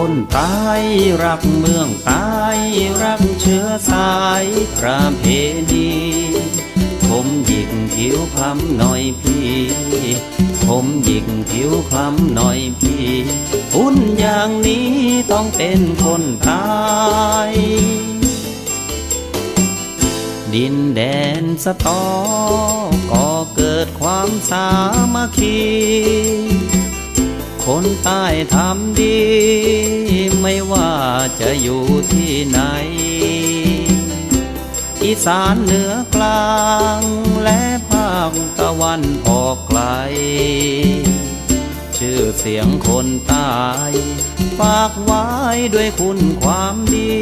คนตายรักเมืองตายรักเชื้อสายประเพณีผมหยิกผิวคล้ำหน่อยพี่ผมหยิกผิวคล้ำหน่อยพี่หุ่นอย่างนี้ต้องเป็นคนตายดินแดนสตอก็เกิดความสามัคคี คนใต้ทำดี ไม่ว่าจะอยู่ที่ไหน อีสานเหนือกลางและภาคตะวันออกไกล ชื่อเสียงคนใต้ฝากไว้ด้วยคุณความดี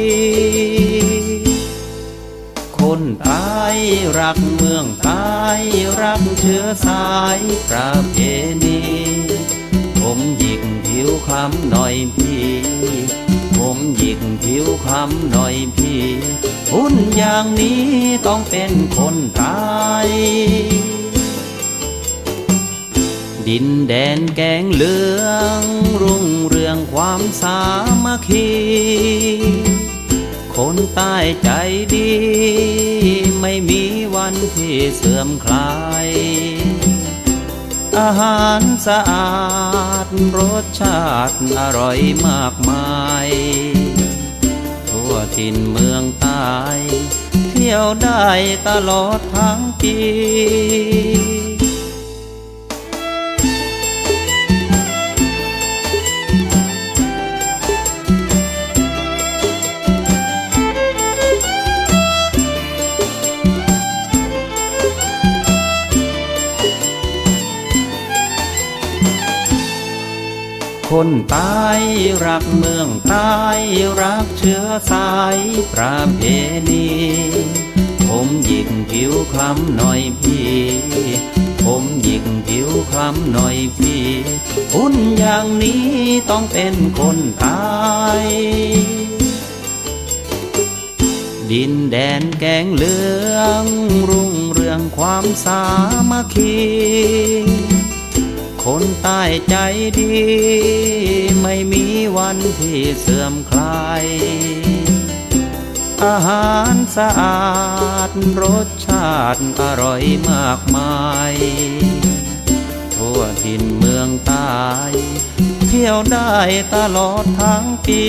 คนตายรักเมืองตายรักเชื้อสายประเพณี ผมหยิกผิวคล้ำหน่อยพี่ ผมหยิกผิวคล้ำหน่อยพี่หุ่นอย่างนี้ต้องเป็นคนตายดินแดนแกงเหลือง รุ่งเรืองความสามัคคี คนใต้ใจดี ไม่มีวันที่เสื่อมคลาย อาหารสะอาด รสชาติอร่อยมากมาย ทั่วถิ่นเมืองใต้เที่ยวได้ตลอดทั้งปี คนตายรักเมืองตายรักเชื้อสายประเพณีผมหยิกผิวคล้ำหน่อยพี่ ผมหยิกผิวคล้ำหน่อยพี่หุ่นอย่างนี้ต้องเป็นคนตายดินแดนแกงเหลือง รุ่งเรืองความสามัคคี คนใต้ใจดี ไม่มีวันที่เสื่อมคลาย อาหารสะอาดรสชาติอร่อยมากมาย ทั่วถิ่นเมืองใต้เที่ยวได้ตลอดทั้งปี